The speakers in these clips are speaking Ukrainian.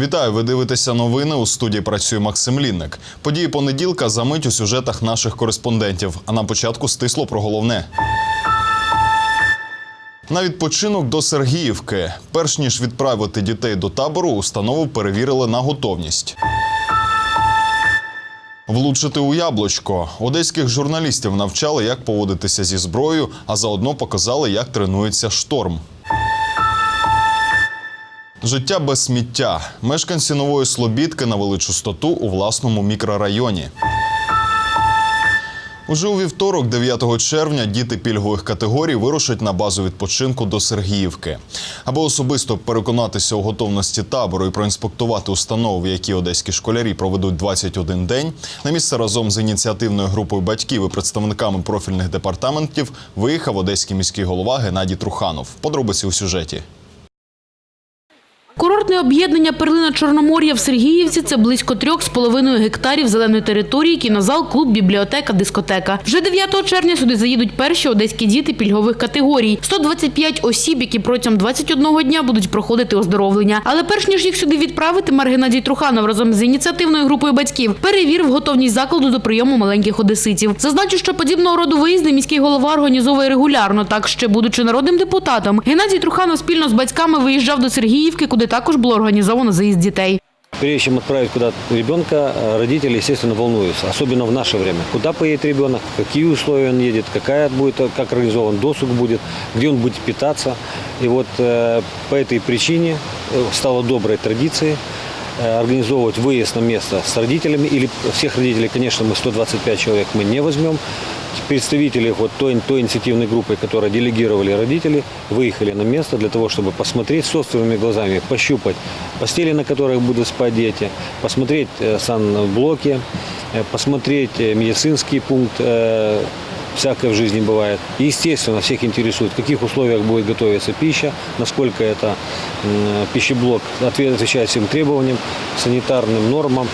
Вітаю! Ви дивитеся новини. У студії працює Максим Лінник. Події понеділка за мить у сюжетах наших кореспондентів. А на початку стисло про головне. На відпочинок до Сергіївки. Перш ніж відправити дітей до табору, установу перевірили на готовність. Влучити у яблучко. Одеських журналістів навчали, як поводитися зі зброєю, а заодно показали, як тренується шторм. Життя без сміття. Мешканці нової Слобідки навели чистоту у власному мікрорайоні. Уже у вівторок, 9 червня, діти пільгових категорій вирушать на базу відпочинку до Сергіївки. Аби особисто переконатися у готовності табору і проінспектувати установи, які одеські школярі проведуть 21 день, на місце разом з ініціативною групою батьків і представниками профільних департаментів виїхав одеський міський голова Геннадій Труханов. Подробиці у сюжеті. Курортне об'єднання «Перлина Чорномор'я» в Сергіївці – це близько трьох з половиною гектарів зеленої території, кінозал, клуб, бібліотека, дискотека. Вже 9 червня сюди заїдуть перші одеські діти пільгових категорій. 125 осіб, які протягом 21 дня будуть проходити оздоровлення. Але перш ніж їх сюди відправити, мер Геннадій Труханов разом з ініціативною групою батьків перевірив готовність закладу до прийому маленьких одеситів. Зазначу, що подібного роду виїзди міський голова організовує регулярно. Так, ще будучи народним депутатом, Геннадій Труханов спільно з батьками виїжджав до Сергіївки, куди також було організовано заїзд дітей. Прежде чем отправить куда-то ребенка, э, родители, естественно, волнуются, особенно в наше время. Куда поедет ребенок, какие условия он едет, какая будет, как организован досуг будет, где он будет питаться. И вот э, по этой причине э, стало доброй традицией э, организовывать выезд на место с родителями. Или всех родителей, конечно, мы 125 человек мы не возьмем. Представители вот той, той инициативной группы, которая делегировали родители, выехали на место для того, чтобы посмотреть собственными глазами, пощупать постели, на которых будут спать дети, посмотреть э, санблоки, э, посмотреть э, медицинский пункт, всякое в жизни бывает. И, естественно, всех интересует, в каких условиях будет готовиться пища, насколько это пищеблок отвечает всем требованиям, санитарным нормам.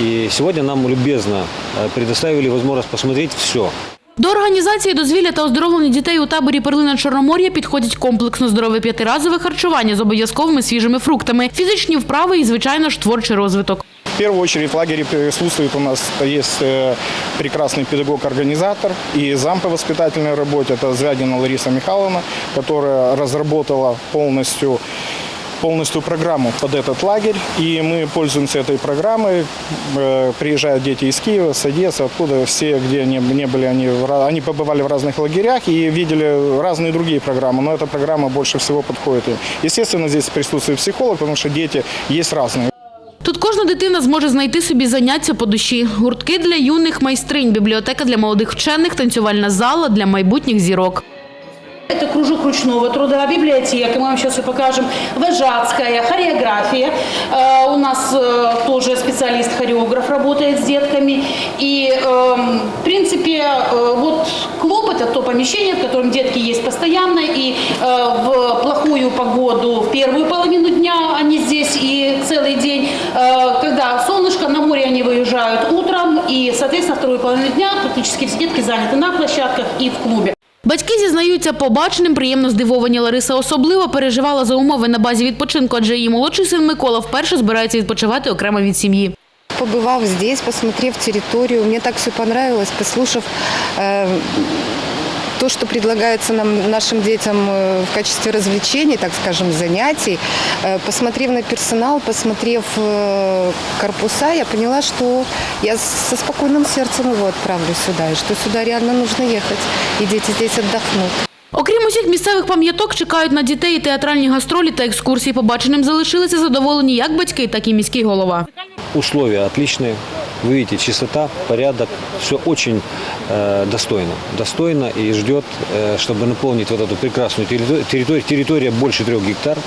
И сегодня нам любезно предоставили возможность посмотреть все. До організації дозвілля та оздоровлення дітей у таборі «Перлина Чорномор'я» підходять комплексно здорове п'ятиразове харчування з обов'язковими свіжими фруктами, фізичні вправи і, звичайно ж, творчий розвиток. В первую очередь в лагере присутствует у нас есть э, прекрасный педагог-организатор и зам по воспитательной работе. Это Звягина Лариса Михайловна, которая разработала полностью полностью программу под этот лагерь. И мы пользуемся этой программой. Э, Приезжают дети из Киева, с Одессы, откуда все, где не, не были, они, в ра- они побывали в разных лагерях и видели разные другие программы. Но эта программа больше всего подходит им. Естественно, здесь присутствует психолог, потому что дети есть разные. Тут кожна дитина зможе знайти собі заняття по душі. Гуртки для юних майстринь, бібліотека для молодих вчених, танцювальна зала для майбутніх зірок. Это кружок ручного труда, библиотека, мы вам сейчас и покажем, вожатская, хореография. Э, У нас э, тоже специалист-хореограф работает с детками. И, эм, в принципе, э, вот клуб – это то помещение, в котором детки есть постоянно. И в плохую погоду, в первую половину дня они здесь и целый день. Когда солнышко, на море они выезжают утром. И, соответственно, вторую половину дня практически все детки заняты на площадках и в клубе. Батьки зізнаються, побаченим приємно здивовані. Лариса особливо переживала за умови на базі відпочинку, адже її молодший син Микола вперше збирається відпочивати окремо від сім'ї. Побивав здесь, посмотрев территорию, мне так все понравилось, послушав э, то, что предлагается нам, нашим детям э, в качестве развлечений, так скажем, занятий, э, посмотрев на персонал, посмотрев э, корпуса, я поняла, что я со спокойным сердцем его отправлю сюда, и что сюда реально нужно ехать, и дети здесь отдохнут. Окрім усіх місцевих пам'яток, чекають на дітей і театральні гастролі та екскурсії. Побаченим залишилися задоволені як батьки, так і міський голова. Условия отличные. Вы видите, чистота, порядок, все очень э, достойно. Достойно и ждет, э, чтобы наполнить вот эту прекрасную территорию, территорию, территория больше трех гектар,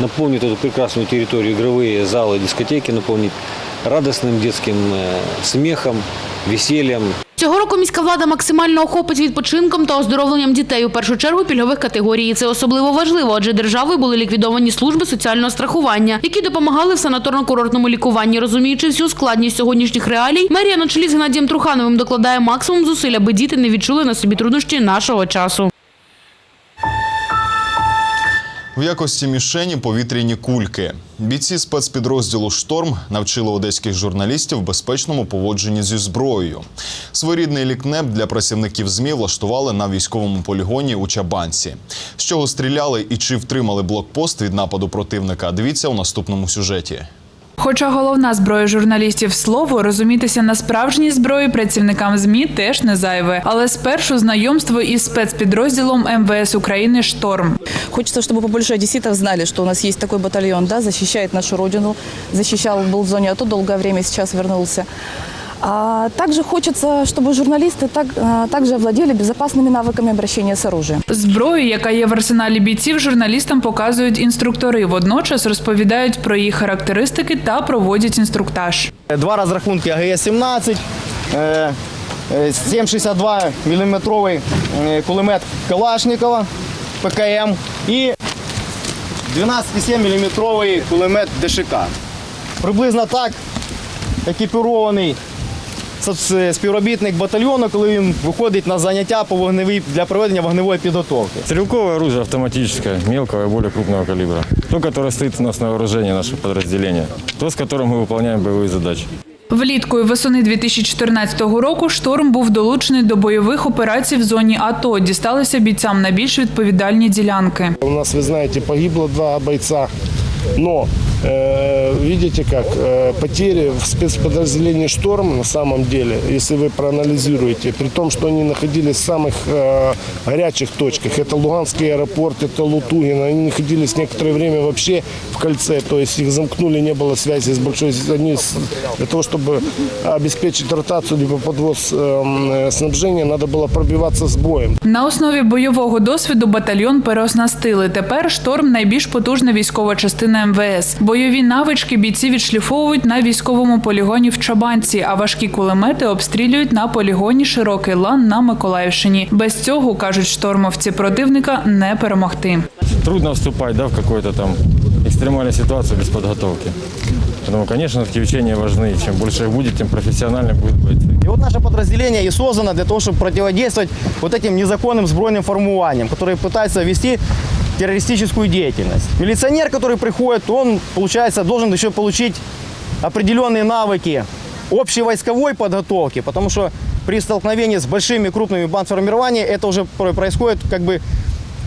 наполнить эту прекрасную территорию, игровые залы, дискотеки, наполнить радостным детским э, смехом, весельем. Цього року міська влада максимально охопить відпочинком та оздоровленням дітей у першу чергу пільгових категорій. Це особливо важливо, адже державою були ліквідовані служби соціального страхування, які допомагали в санаторно-курортному лікуванні. Розуміючи всю складність сьогоднішніх реалій, мерія на чолі з Геннадієм Трухановим докладає максимум зусиль, аби діти не відчули на собі труднощі нашого часу. В якості мішені повітряні кульки. Бійці спецпідрозділу Шторм навчили одеських журналістів безпечному поводженні зі зброєю. Своєрідний лікнеп для працівників ЗМІ влаштували на військовому полігоні у Чабанці. З чого стріляли і чи втримали блокпост від нападу противника? Дивіться у наступному сюжеті. Хоча головна зброя журналістів слово розумітися на справжній зброї працівникам змі теж не зайве. Але спершу знайомство із спецпідрозділом МВС України Шторм. Хочется, чтобы побольше одесситов знали, что у нас есть такой батальон, да, защищает нашу родину, защищал, был в зоне АТО долгое время, сейчас вернулся. А также хочется, чтобы журналисты так, а, также овладели безопасными навыками обращения с оружием. Зброю, яка є в арсеналі бійців, журналістам показують інструктори. Водночас розповідають про її характеристики та проводять інструктаж. Два розрахунки АГС-17, е, е, 7,62 мм е, кулемет Калашникова ПКМ і 12,7 мм кулемет ДШК. Приблизно так екіпірований соц- співробітник батальйону, коли він виходить на заняття по вогневій для проведення вогневої підготовки. Стрелковое оружие автоматическое, мелкого и более крупного калибра. То, которое стоит у нас на вооружении нашего подразделения. То, с которым мы выполняем боевые задачи. Влітку і восени 2014 року шторм був долучений до бойових операцій в зоні АТО. Дісталися бійцям на більш відповідальні ділянки. У нас, вы знаете, погибло два бойца, но э, видите как, э, потери в спецподразделении «Шторм» на самом деле, если вы проанализируете, при том, что они находились в самых э, горячих точках, это Луганский аэропорт, это Лутугин, они находились некоторое время вообще в кольце, то есть их замкнули, не было связи с большой, они с- для того, чтобы обеспечить ротацию либо подвоз э, снабжения, надо было пробиваться с боем. На основі бойового досвіду батальйон переоснастили. Тепер шторм найбільш потужна військова частина МВС. Бойові навички бійці відшліфовують на військовому полігоні в Чабанці, а важкі кулемети обстрілюють на полігоні Широкий лан на Миколаївщині. Без цього кажуть штормовці противника не перемогти. Трудно вступать да, в какую-то там экстремальную ситуацию без подготовки. Поэтому, конечно, такие учения важны. Чем больше их будет, тем профессиональнее будут бойцы. И вот наше подразделение и создано для того, чтобы противодействовать вот этим незаконным сбройным формированиям, которые пытаются вести террористическую деятельность. Милиционер, который приходит, он, получается, должен еще получить определенные навыки общей войсковой подготовки, потому что при столкновении с большими крупными бандформированиями это уже про- происходит как бы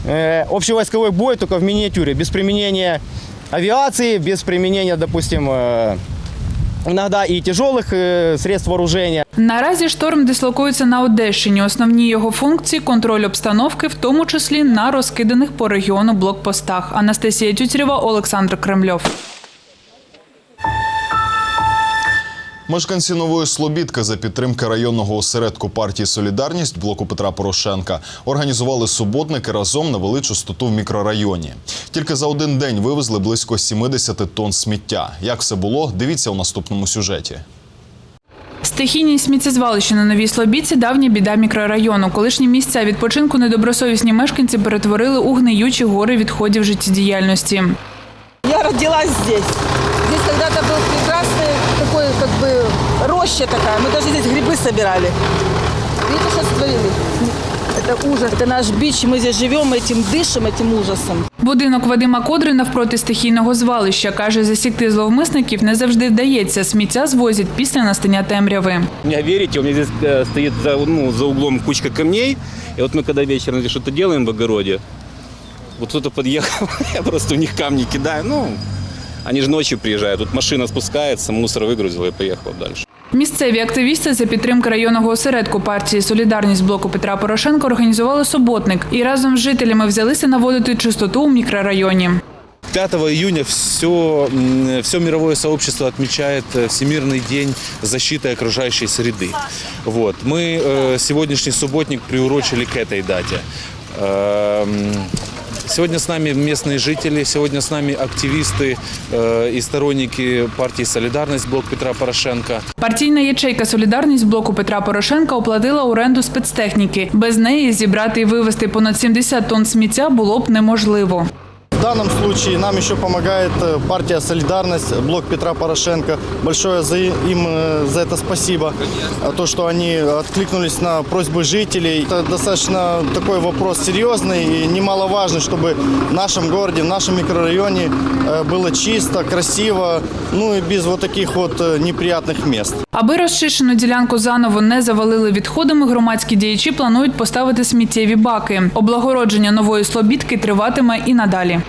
э, общевойсковой бой только в миниатюре, без применения авиации, без применения, допустим, э, иногда і тяжелых э, средств вооружения. Наразі шторм дислокується на Одещині. Основні його функції контроль обстановки, в тому числі на розкиданих по регіону блокпостах. Анастасія Тютєва, Олександр Кремльов. Мешканці нової Слобідки за підтримки районного осередку партії Солідарність блоку Петра Порошенка організували суботники разом навели чистоту в мікрорайоні. Тільки за один день вивезли близько 70 тонн сміття. Як все було, дивіться у наступному сюжеті. Стихійні сміттєзвалища на Новій Слобідці – давня біда мікрорайону. Колишні місця відпочинку недобросовісні мешканці перетворили у гниючі гори відходів життєдіяльності. Я родилась здесь. Здесь когда-то был роща такая. Мы даже здесь грибы собирали. И это что створили? Это ужас. Это наш бич, мы здесь живем, этим дышим, этим ужасом. Будинок Вадима Кодри навпроти стихійного звалища. Каже, засікти зловмисників не завжди вдається. Сміття звозять після настання темряви. Не верите, у меня здесь э, стоит за, ну, за углом кучка камней. И вот мы когда вечером здесь что-то делаем в огороде, вот кто-то подъехал, я просто в них камни кидаю. Ну, они же ночью приезжают. Тут машина спускается, мусор выгрузила и поехала дальше. Місцеві активісти за підтримки районного осередку партії Солідарність блоку Петра Порошенка організували суботник і разом з жителями взялися наводити чистоту у мікрорайоні. 5 июня все, все мировое сообщество отмечает э, Всемирный день защиты окружающей среды. Вот. Мы э, сегодняшний субботник приурочили к этой дате. Эм, Сегодня с нами местные жители, сегодня с нами активисты э, и сторонники партии «Солидарность», блок Петра Порошенко. Партійна ячейка Солідарність блоку Петра Порошенка оплатила оренду спецтехніки. Без неї зібрати і вивезти понад 70 тонн сміття було б неможливо. В данном случае нам еще помогает э, партия «Солидарность», блок Петра Порошенко. Большое за им э, за это спасибо. А То, что они откликнулись на просьбы жителей. Это достаточно такой вопрос серьезный и немаловажный, чтобы в нашем городе, в нашем микрорайоне э, было чисто, красиво, ну и без вот таких вот э, неприятных мест. Аби розчищену ділянку заново не завалили відходами, громадські діячі планують поставити сміттєві баки. Облагородження нової слобідки триватиме і надалі.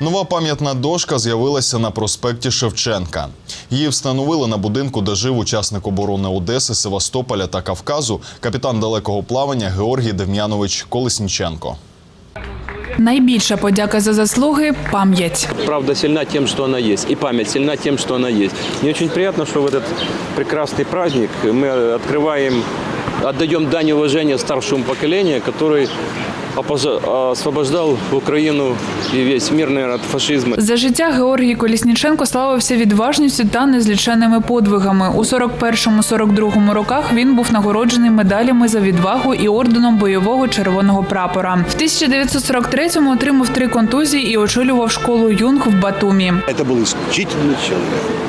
Нова пам'ятна дошка з'явилася на проспекті Шевченка. Її встановили на будинку, де жив учасник оборони Одеси, Севастополя та Кавказу, капітан далекого плавання Георгій Дем'янович Колесніченко. Найбільша подяка за заслуги пам'ять. Правда сильна тем, что она есть. И память сильна тем, что она есть. Мне очень приятно, что в этот прекрасный праздник мы открываем, отдаем дань уважения старшему поколению, который опоза- освобождал Украину и весь мир, наверное, от фашизма. За життя Георгій Колісніченко славився відважністю та незліченними подвигами. У 41-42 роках він був нагороджений медалями за відвагу і орденом бойового червоного прапора. В 1943-му отримав три контузії і очолював школу юнг в Батумі. Это был исключительный человек.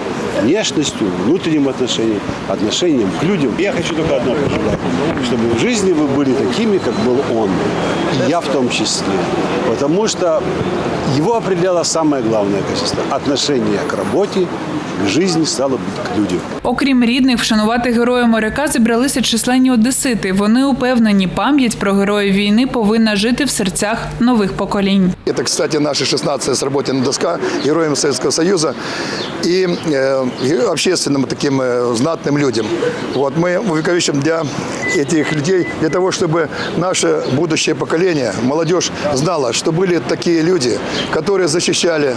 Внешностью, внутренним отношением, отношением к людям. Я хочу только одно пожелать, чтобы в жизни вы были такими, как был он. И я в том числе. Потому что его определяло самое главное качество – отношение к работе, к жизни, стало быть, к людям. Окрім рідних, вшанувати героя моряка зібралися численні одесити. Вони упевнені, пам'ять про героїв війни повинна жити в серцях нових поколінь. Это, кстати, наша 16-я сработана доска героям Советского Союза и э, и общественным таким э, знатным людям. Вот мы увековечим для этих людей, для того, чтобы наше будущее поколение, молодежь знала, что были такие люди, которые защищали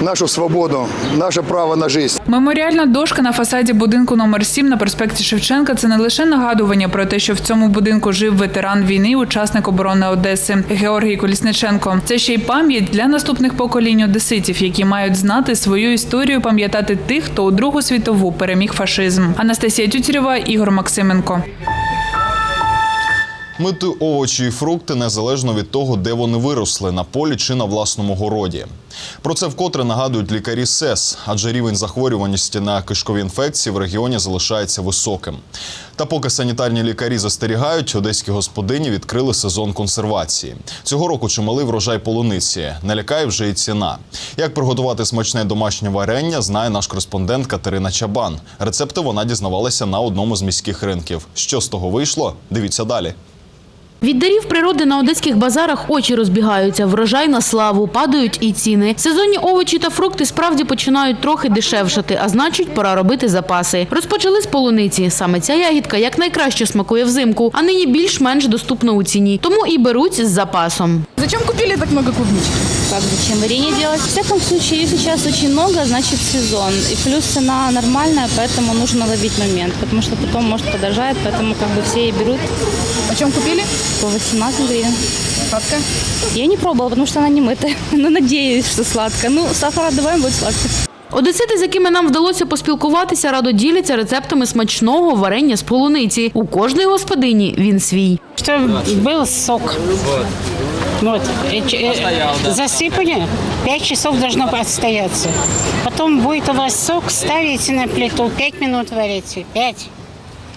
нашу свободу, наше право на жизнь. Меморіальна дошка на фасаді будинку номер 7 на проспекті Шевченка це не лише нагадування про те, що в цьому будинку жив ветеран війни, учасник оборони Одеси Георгій Колісниченко. Це ще й пам'ять для наступних поколінь одеситів, які мають знати свою історію, пам'ятати тих, хто у Другу світову переміг фашизм. Анастасія Тютєрєва, Ігор Максименко. Мити овочі і фрукти незалежно від того, де вони виросли на полі чи на власному городі. Про це вкотре нагадують лікарі СЕС, адже рівень захворюваності на кишкові інфекції в регіоні залишається високим. Та поки санітарні лікарі застерігають, одеські господині відкрили сезон консервації. Цього року чималий врожай полуниці. Не лякає вже і ціна. Як приготувати смачне домашнє варення, знає наш кореспондент Катерина Чабан. Рецепти вона дізнавалася на одному з міських ринків. Що з того вийшло? Дивіться далі. Від дарів природи на одеських базарах очі розбігаються, врожай на славу, падають і ціни. Сезонні овочі та фрукти справді починають трохи дешевшати, а значить, пора робити запаси. Розпочали з полуниці. Саме ця ягідка якнайкраще смакує взимку, а нині більш-менш доступна у ціні. Тому і беруть з запасом. Зачем купили так багато клубнички? Как зачем варенье делать? В всяком случае, их сейчас очень много, значит сезон. И плюс цена нормальная, поэтому нужно ловить момент, потому что потом может подорожает, поэтому как бы все и берут. Почем купили? По 18 гривен. Сладкая? Я не пробовала, потому что она не мытая. Но надеюсь, что сладко. Ну, сахара добавим, будет сладко. Одесити, з якими нам вдалося поспілкуватися, радо діляться рецептами смачного варення з полуниці. У кожної господині він свій. Чтобы был сок. Вот. Э, э, Засыпали, 5 часов должно отстояться. Потом будет у вас сок, ставите на плиту, 5 минут варите, 5.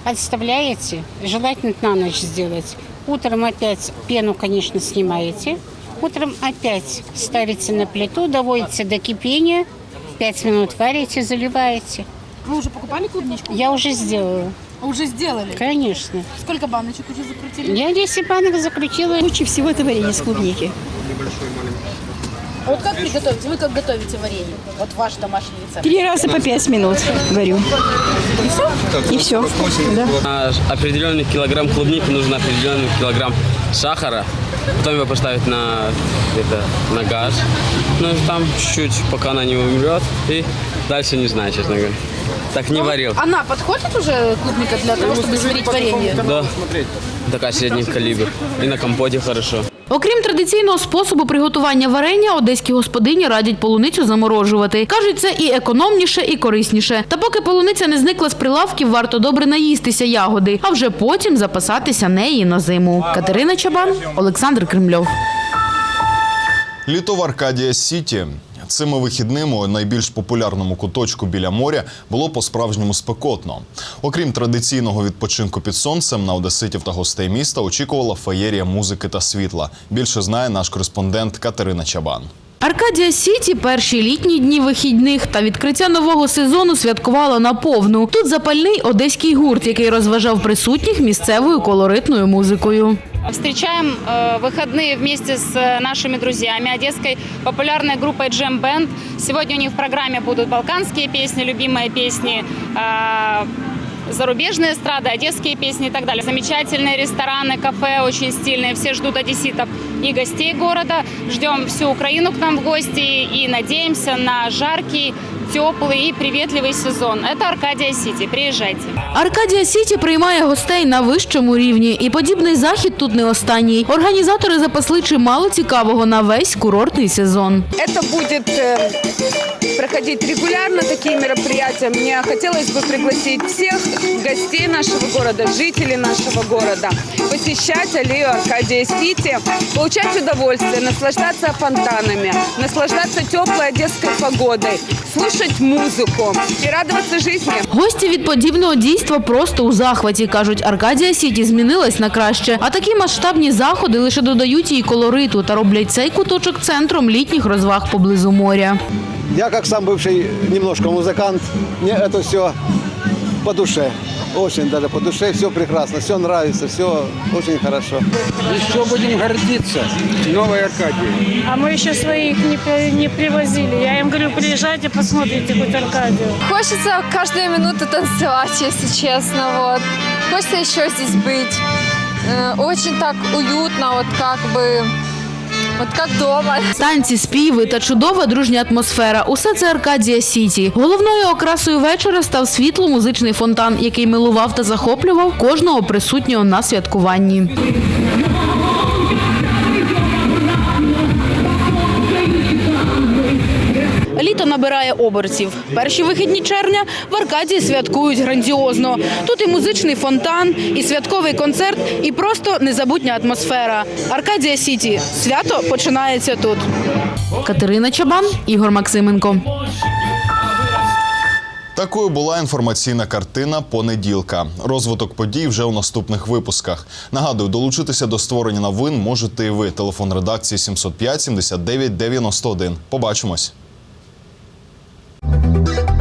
Отставляете, желательно на ночь сделать. Утром опять пену, конечно, снимаете. Утром опять ставите на плиту, доводите до кипения, 5 минут варите, заливаете. Вы уже покупали клубничку? Я уже сделала. А Уже сделали? Конечно. Сколько баночек уже закрутили? Я 10 банок закрутила. Лучше всего это варенье с клубники. А вот как приготовить? Вы как готовите варенье? Вот ваш домашний рецепт. Три раза по 5 минут варю. И все? Да. На определенный килограмм клубники нужно определенный килограмм сахара. Потом его поставить на, это, на газ. Ну и там чуть-чуть, пока она не умрет. И дальше не знаю, честно говоря. Так не варил. Она подходит уже клубника для того, чтобы сварить варенье? Да. Такая средний калибр. И на компоте хорошо. Окрім традиційного способу приготування варення, одеські господині радять полуницю заморожувати. Кажуть, це і економніше, і корисніше. Та поки полуниця не зникла з прилавків, варто добре наїстися ягоди, а вже потім запасатися неї на зиму. Катерина Чабан, Олександр Кремльов. Літо в Аркадія Сіті. Цими вихідними у найбільш популярному куточку біля моря було по-справжньому спекотно. Окрім традиційного відпочинку під сонцем, на одеситів та гостей міста очікувала феєрія музики та світла. Більше знає наш кореспондент Катерина Чабан. Аркадія Сіті перші літні дні вихідних та відкриття нового сезону святкувала наповну. Тут запальний одеський гурт, який розважав присутніх місцевою колоритною музикою. Встречаем э, выходные вместе с э, нашими друзьями, одесской популярной группой Jam Band. Сегодня у них в программе будут балканские песни, любимые песни, э, зарубежные эстрады, одесские песни и так далее. Замечательные рестораны, кафе, очень стильные. Все ждут одесситов и гостей города. Ждем всю Украину к нам в гости и надеемся на жаркий, теплый и приветливый сезон. Это Аркадия Сити. Приезжайте. Аркадія Сіті приймає гостей на вищому рівні, і подібний захід тут не останній. Організатори запасли чимало цікавого на весь курортний сезон. Это будет э, проходить регулярно, такие мероприятия. Мне хотелось бы пригласить всех гостей нашего города, жителей нашего города, посещать аллею Аркадия Сити, получать удовольствие, наслаждаться фонтанами, наслаждаться теплой одесской погодой, слушать музыку и радоваться жизни. Гості від подібного дійства просто у захваті. Кажуть, Аркадія Сіті змінилась на краще. А такі масштабні заходи лише додають їй колориту та роблять цей куточок центром літніх розваг поблизу моря. Я, как сам бывший немножко музыкант, мне это все по душе. Очень даже по душе, все прекрасно, все нравится, все очень хорошо. Еще будем гордиться новой Аркадией. А мы еще своих не, при- не привозили. Я им говорю, приезжайте, посмотрите хоть Аркадию. Хочется каждую минуту танцевать, если честно. Вот. Хочется еще здесь быть. Э, Очень так уютно, вот как бы, вот як вдома. Танці, співи та чудова дружня атмосфера. Усе це Аркадія Сіті. Головною окрасою вечора став світло-музичний фонтан, який милував та захоплював кожного присутнього на святкуванні. Літо набирає оберців. Перші вихідні червня в Аркадії святкують грандіозно. Тут і музичний фонтан, і святковий концерт, і просто незабутня атмосфера. Аркадія Сіті. Свято починається тут. Катерина Чабан, Ігор Максименко. Такою була інформаційна картина понеділка. Розвиток подій вже у наступних випусках. Нагадую, долучитися до створення новин можете і ви. Телефон редакції 705 79 91. Побачимось. Thank you.